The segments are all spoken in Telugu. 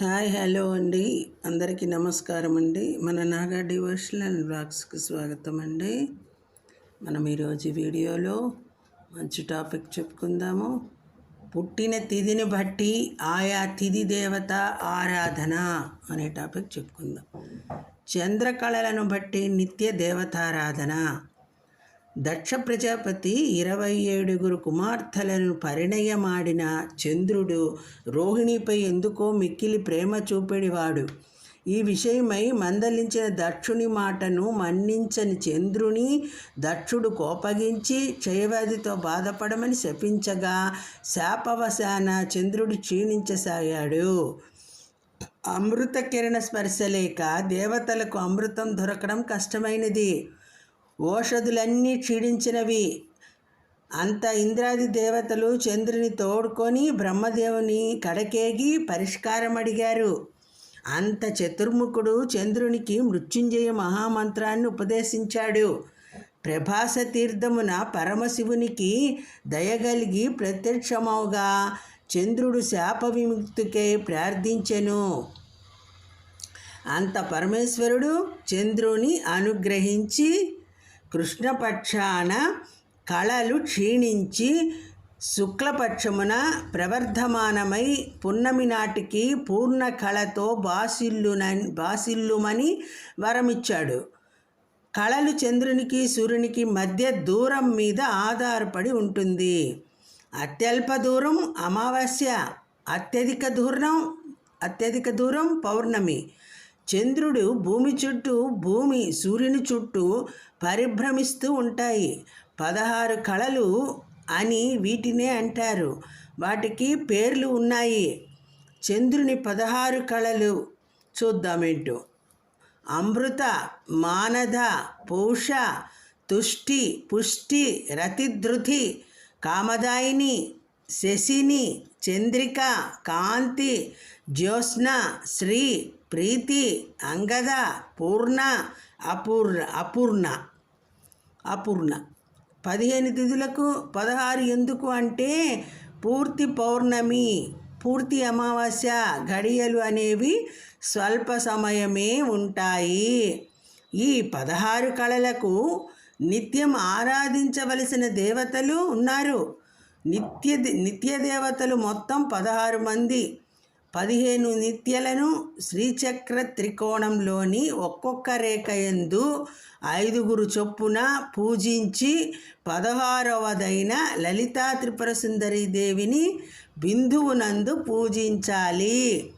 హాయ్ హలో అండి. అందరికీ నమస్కారం అండి మన నాగా డివోషనల్ బ్లాగ్స్కి స్వాగతం అండి మనం ఈరోజు వీడియోలో మంచి టాపిక్ చెప్పుకుందాము. పుట్టిన తిథిని బట్టి ఆయా తిథి దేవత ఆరాధన అనే టాపిక్ చెప్పుకుందాం. చంద్రకళలను బట్టి నిత్య దేవతారాధన దక్ష ప్రజాపతి ఇరవై ఏడుగురు కుమార్తెలను పరిణయమాడిన చంద్రుడు రోహిణిపై ఎందుకో మిక్కిలి ప్రేమ చూపెడివాడు. ఈ విషయమై మందలించిన దక్షుని మాటను మన్నించని చంద్రుని దక్షుడు కోపగించి క్షయవ్యాధితో బాధపడమని శపించగా శాపవశాన చంద్రుడు క్షీణించసాగాడు. అమృత కిరణ స్పర్శ లేక దేవతలకు అమృతం దొరకడం కష్టమైనది. ఓషధులన్నీ క్షీణించినవి. అంత ఇంద్రాది దేవతలు చంద్రుని తోడుకొని బ్రహ్మదేవుని కడకేగి పరిష్కారం అడిగారు అంత చతుర్ముఖుడు చంద్రునికి మృత్యుంజయ మహామంత్రాన్ని ఉపదేశించాడు. ప్రభాస తీర్థమున పరమశివునికి దయగలిగి ప్రత్యక్షమవుగా చంద్రుడు శాప విముక్తికై ప్రార్థించెను. అంత పరమేశ్వరుడు చంద్రుని అనుగ్రహించి కృష్ణపక్షాన కళలు క్షీణించి శుక్లపక్షమున ప్రవర్ధమానమై పున్నమి నాటికి పూర్ణ కళతో బాసిల్లున బాసిల్లుమని వరమిచ్చాడు. కళలు చంద్రునికి సూర్యునికి మధ్య దూరం మీద ఆధారపడి ఉంటుంది. అత్యల్ప దూరం అమావాస్య అత్యధిక దూరం అత్యధిక దూరం పౌర్ణమి. చంద్రుడు భూమి చుట్టూ భూమి సూర్యుని చుట్టూ పరిభ్రమిస్తూ ఉంటాయి. పదహారు కళలు అని వీటినే అంటారు. వాటికి పేర్లు ఉన్నాయి. చంద్రుని పదహారు కళలు. చూద్దామేంటో. అమృత మానద పౌష తుష్టి పుష్టి రతిధృతి కామదాయిని శశిని చంద్రిక కాంతి జ్యోత్స్న శ్రీ ప్రీతి అంగద పూర్ణ అపూర్ణ అపూర్ణ. అపూర్ణ. పదిహేను తిథులకు పదహారు ఎందుకు అంటే పూర్తి పౌర్ణమి పూర్తి అమావాస్య ఘడియలు అనేవి స్వల్ప సమయమే ఉంటాయి. ఈ పదహారు కళలకు నిత్యం ఆరాధించవలసిన దేవతలు ఉన్నారు. నిత్య నిత్య దేవతలు మొత్తం పదహారు మంది. పదిహేను నిత్యలను శ్రీచక్ర త్రికోణంలోని ఒక్కొక్క రేఖ ఎందు ఐదుగురు చొప్పున పూజించి పదహారవదైన లలితా త్రిపుర సుందరి దేవిని బిందువునందు పూజించాలి.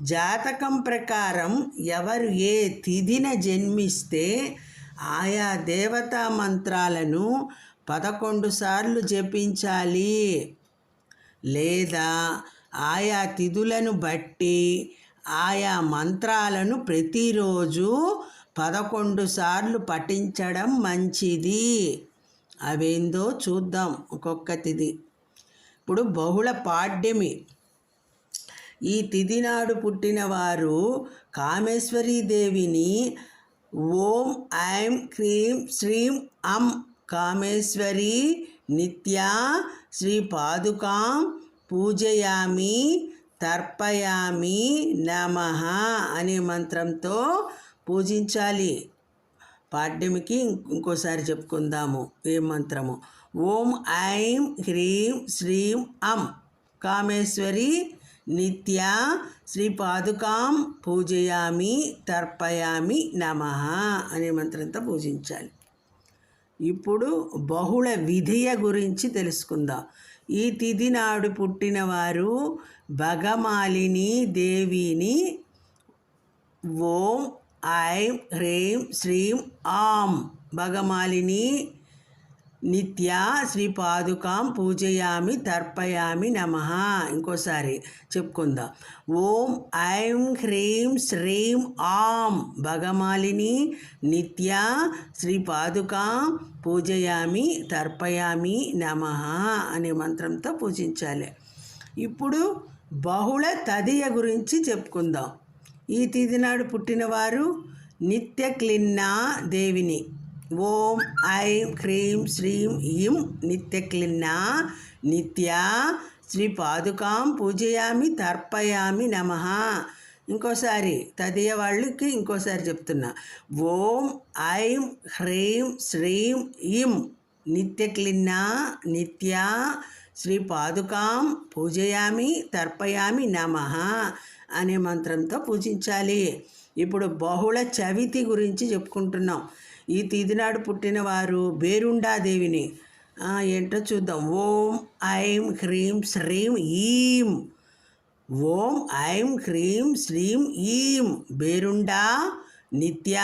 జాతకం ప్రకారం ఎవరు ఏ తిథిన జన్మిస్తే ఆయా దేవతా మంత్రాలను పదకొండు సార్లు జపించాలి. లేదా ఆయా తిథులను బట్టి ఆయా మంత్రాలను ప్రతిరోజు పదకొండు సార్లు పఠించడం మంచిది. అవేందో చూద్దాం ఒక్కొక్క తిథి. ఇప్పుడు బహుళ పాడ్యమి. ఈ తిది నాడు పుట్టినవారు కామేశ్వరీదేవిని ఓం ఐం క్రీం శ్రీం అం కామేశ్వరి నిత్యా శ్రీ పాదుకాం పూజయామి తర్పయామి నమ అనే మంత్రంతో పూజించాలి. పాడ్యమికి ఇంకోసారి చెప్పుకుందాము ఏ మంత్రము. ఓం ఐం హ్రీం శ్రీం అం. కామేశ్వరి నిత్య శ్రీ పాదుకాం పూజయామి తర్పయామి నమ అనే మంత్రంతో పూజించాలి. ఇప్పుడు బహుళ విధియ గురించి తెలుసుకుందాం. ఈ తిథి నాడు పుట్టినవారు భగమాలిని దేవిని ఓం ఐం హ్రీం శ్రీం ఆం భగమాలిని నిత్య శ్రీ పాదుకాం పూజయామి తర్పయామి నమ. ఇంకోసారి చెప్పుకుందాం. ఓం ఐం హ్రీం శ్రీం ఆం భగమాలిని నిత్య శ్రీ పాదుకాం పూజయామి తర్పయామి నమ అనే మంత్రంతో పూజించాలి. ఇప్పుడు బహుళ తదియ గురించి చెప్పుకుందాం. ఈ తిథి నాడు పుట్టినవారు నిత్య క్లిన్నా దేవిని. ఓం ఐం హ్రీం శ్రీం ఇం నిత్య క్లిన్నా నిత్య శ్రీ పాదుకాం పూజయామి తర్పయామి నమ. ఇంకోసారి తదియ వాళ్ళకి ఇంకోసారి చెప్తున్నా. ఓం ఐం హ్రీం శ్రీం ఇం నిత్యక్లిన్నా నిత్య శ్రీ పాదుకాం పూజయామి తర్పయామి నమ అనే మంత్రంతో పూజించాలి. ఇప్పుడు బహుళ చవితి గురించి చెప్పుకుంటున్నాం. ఈ తిదినాడు పుట్టిన వారు బేరుండాదేవిని ఏంటో చూద్దాం. ఓం ఐం హ్రీం శ్రీం ఈం. ఓం ఐం హ్రీం శ్రీం ఈం. బేరుండా నిత్య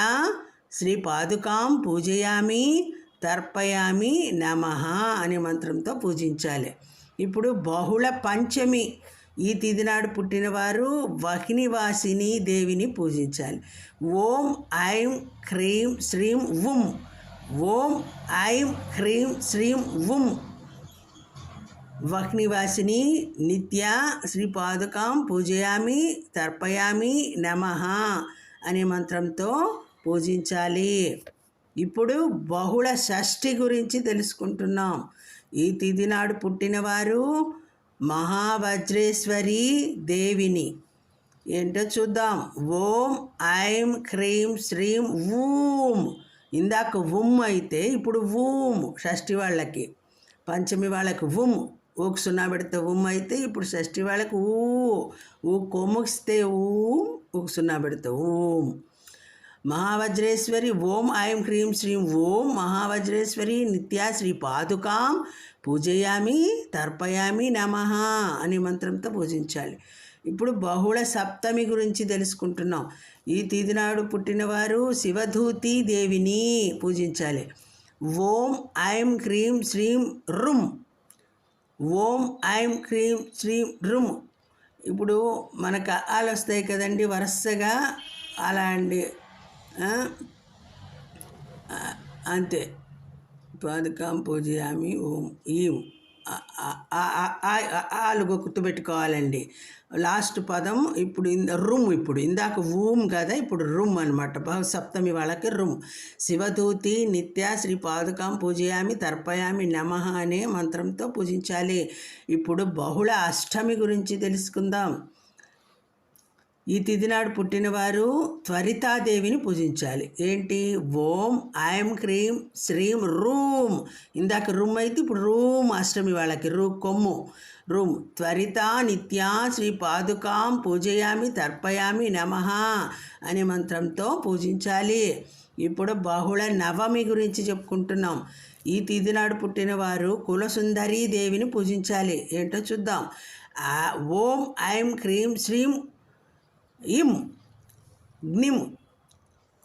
శ్రీ పాదుకాం పూజయామి తర్పయామి నమ అనే మంత్రంతో పూజించాలి. ఇప్పుడు బహుళ పంచమి. ఈ తిది నాడు పుట్టినవారు వహినివాసిని దేవిని పూజించాలి. ఓం ఐం హ్రీం శ్రీం ఉం. ఓం ఐం హ్రీం శ్రీం ఉం. వహ్నివాసిని నిత్య శ్రీపాదుకాం పూజయామి తర్పయామి నమ అనే మంత్రంతో పూజించాలి. ఇప్పుడు బహుళ షష్ఠి గురించి తెలుసుకుంటున్నాం. ఈ తిథి నాడు పుట్టినవారు మహావజ్రేశ్వరి దేవిని. ఏంటో చూద్దాం. ఓం ఐం హ్రీం శ్రీం ఊం ఇందాక ఉమ్ అయితే ఇప్పుడు ఊమ్ షష్ఠి వాళ్ళకి. పంచమి వాళ్ళకి ఉమ్ ఊకు సున్నా పెడితే ఉమ్ అయితే ఇప్పుడు షష్ఠి వాళ్ళకి ఊ. ఊ కొమ్ముస్తే ఊం ఊకు సున్నా పెడితే ఊం మహావజ్రేశ్వరి ఓం ఐం హ్రీం శ్రీం ఓం మహావజ్రేశ్వరి నిత్యా శ్రీ పాదుకాం. పూజయామి తర్పయామి నమ అనే మంత్రంతో పూజించాలి. ఇప్పుడు బహుళ సప్తమి గురించి తెలుసుకుంటున్నాం. ఈ తీదినాడు పుట్టినవారు శివధూతి దేవిని పూజించాలి. ఓం ఐం క్రీం శ్రీం రుమ్ ఓం ఐం క్రీం శ్రీం రుమ్ ఇప్పుడు మనకు ఆలు వస్తాయి కదండి వరుసగా అలా అండి. అంతే. పాదుకాం పూజయామి ఓం ఈం ఆ- గుర్తుపెట్టుకోవాలండి. లాస్ట్ పదం ఇప్పుడు ఇంద రూమ్ ఇప్పుడు. ఇందాక ఊమ్ కదా ఇప్పుడు రూమ్ అనమాట బహు సప్తమి వాళ్ళకి రూమ్. శివదూతి నిత్య శ్రీ పాదుకాం పూజయామి తర్పయామి నమ అనే మంత్రంతో పూజించాలి. ఇప్పుడు బహుళ అష్టమి గురించి తెలుసుకుందాం. ఈ తిథినాడు పుట్టినవారు త్వరితాదేవిని పూజించాలి. ఏంటి? ఓం ఐం క్రీం శ్రీం రూమ్ ఇందాక రూమ్ అయితే ఇప్పుడు రూమ్ అష్టమి వాళ్ళకి రూ కొమ్ము. రూమ్. త్వరిత నిత్యా శ్రీ పాదుకాం పూజయామి తర్పయామి నమ అనే మంత్రంతో పూజించాలి. ఇప్పుడు బహుళ నవమి గురించి చెప్పుకుంటున్నాం. ఈ తిథి నాడు పుట్టినవారు కులసుందరీ దేవిని పూజించాలి. ఏంటో చూద్దాం. ఓం ఐం క్రీం శ్రీం ఇం నిమ్.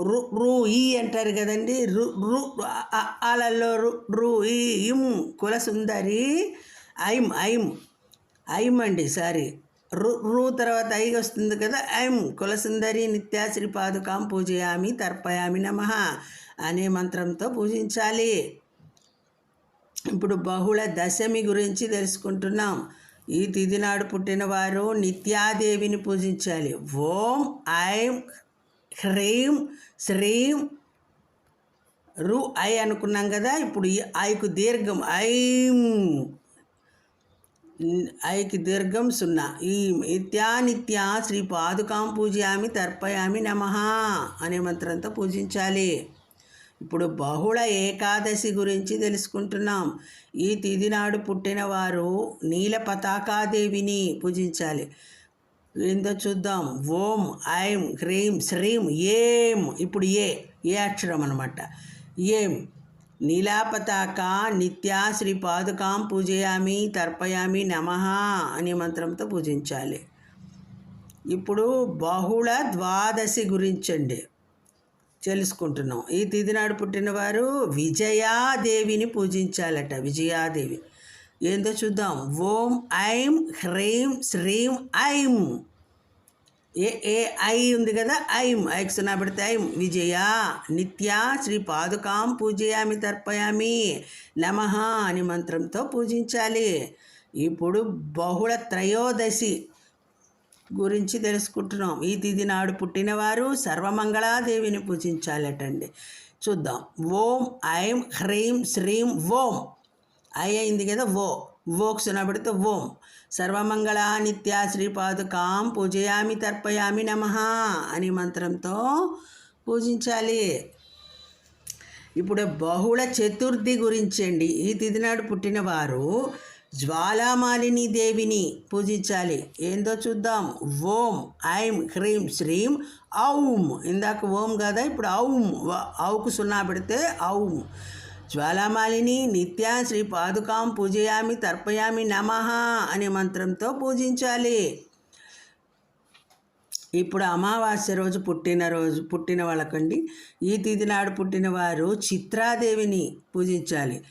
రు రు ఈ అంటారు కదండి. రు రు ఆ- రు రు ఈ ఇం కుల సుందరి ఐం ఐం. ఐం అండి సారీ. రు రు తర్వాత ఐ వస్తుంది కదా ఐం. కులసుందరి నిత్యాశ్రీ పాదుకాం పూజయామి తర్పయామి నమ అనే మంత్రంతో పూజించాలి. ఇప్పుడు బహుళ దశమి గురించి తెలుసుకుంటున్నాం. ఈ తిథి నాడు పుట్టినవారు నిత్యాదేవిని పూజించాలి. ఓం ఐం హ్రీం శ్రీం రు ఐ అనుకున్నాం కదా ఇప్పుడు ఈ ఐకు దీర్ఘం ఐం. ఐకి దీర్ఘం సున్నా. ఈ నిత్యానిత్య శ్రీ పాదుకాం పూజయామి తర్పయామి నమ అనే మంత్రంతో పూజించాలి. ఇప్పుడు బహుళ ఏకాదశి గురించి తెలుసుకుంటున్నాం. ఈ తిది నాడు పుట్టినవారు నీల పతాకాదేవిని పూజించాలి. ఏందో చూద్దాం. ఓం ఐం హ్రీం శ్రీం ఏం. ఇప్పుడు ఏ ఏ అక్షరం అనమాట ఏం నీలాపతాక నిత్యా శ్రీ పాదుకాం పూజయామి తర్పయామి నమ అనే మంత్రంతో పూజించాలి. ఇప్పుడు బహుళ ద్వాదశి గురించండి. తెలుసుకుంటున్నాం. ఈ తిథినాడు పుట్టినవారు విజయాదేవిని పూజించాలట విజయాదేవి. ఏందో చూద్దాం. ఓం ఐం హ్రీం శ్రీం ఐం. ఏ ఏ ఐ ఉంది కదా ఐం. ఐకి సున్నా పెడితే ఐం. విజయ నిత్య శ్రీ పాదుకాం పూజయామి తర్పయామి. నమ అని మంత్రంతో పూజించాలి. ఇప్పుడు బహుళ త్రయోదశి. గురించి తెలుసుకుంటున్నాం. ఈ తిథి నాడు పుట్టినవారు సర్వమంగళాదేవిని పూజించాలటండి. చూద్దాం. ఓం ఐం హ్రీం శ్రీం ఓం. ఐ అయింది కదా ఓ. ఓక్సున పెడితే ఓం. సర్వమంగళ నిత్య శ్రీపాదుకాం పూజయామి తర్పయామి నమ అని మంత్రంతో పూజించాలి. ఇప్పుడు బహుళ చతుర్థి గురించి అండి ఈ తిథి నాడు వారు జ్వాలామాలిని దేవిని పూజించాలి. ఏందో చూద్దాం. ఓం ఐం హ్రీం శ్రీం ఔం. ఇందాక ఓం కదా? ఇప్పుడు ఔం. ఔకు సున్నా పెడితే ఔం. జ్వాలామాలిని నిత్యా శ్రీ పాదుకాం పూజయామి తర్పయామి నమః అనే మంత్రంతో పూజించాలి. ఇప్పుడు అమావాస్య రోజు పుట్టిన రోజు పుట్టిన వాళ్ళకండి. ఈ తిథి నాడు పుట్టిన వారు చిత్రాదేవిని పూజించాలి.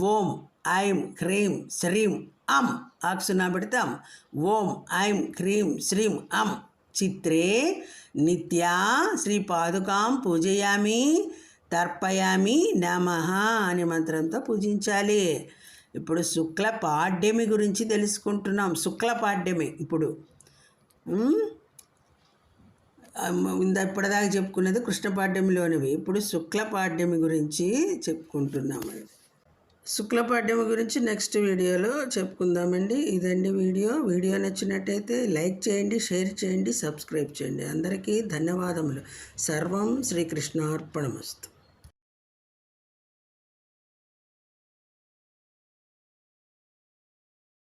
ఓం ఐం క్రీం శ్రీం అం ఆక్సునా పెడతాం ఓం ఐం క్రీం శ్రీం అం. చిత్రే నిత్యా శ్రీ పాదుకాం పూజయామి తర్పయామి నమ అనే మంత్రంతో పూజించాలి. ఇప్పుడు శుక్ల పాడ్యమి గురించి తెలుసుకుంటున్నాం. శుక్ల పాడ్యమి ఇప్పుడు. ఇంత ఇందా ఇప్పటిదాకా చెప్పుకున్నది కృష్ణ పాడ్యమిలోనివి. ఇప్పుడు శుక్ల పాడ్యమి గురించి చెప్పుకుంటున్నాం. శుక్లపాఠ్యం గురించి నెక్స్ట్ వీడియోలో చెప్పుకుందామండి. ఇదండి వీడియో. వీడియో నచ్చినట్టయితే లైక్ చేయండి షేర్ చేయండి సబ్స్క్రైబ్ చేయండి. అందరికీ ధన్యవాదములు. సర్వం శ్రీకృష్ణార్పణమస్తు.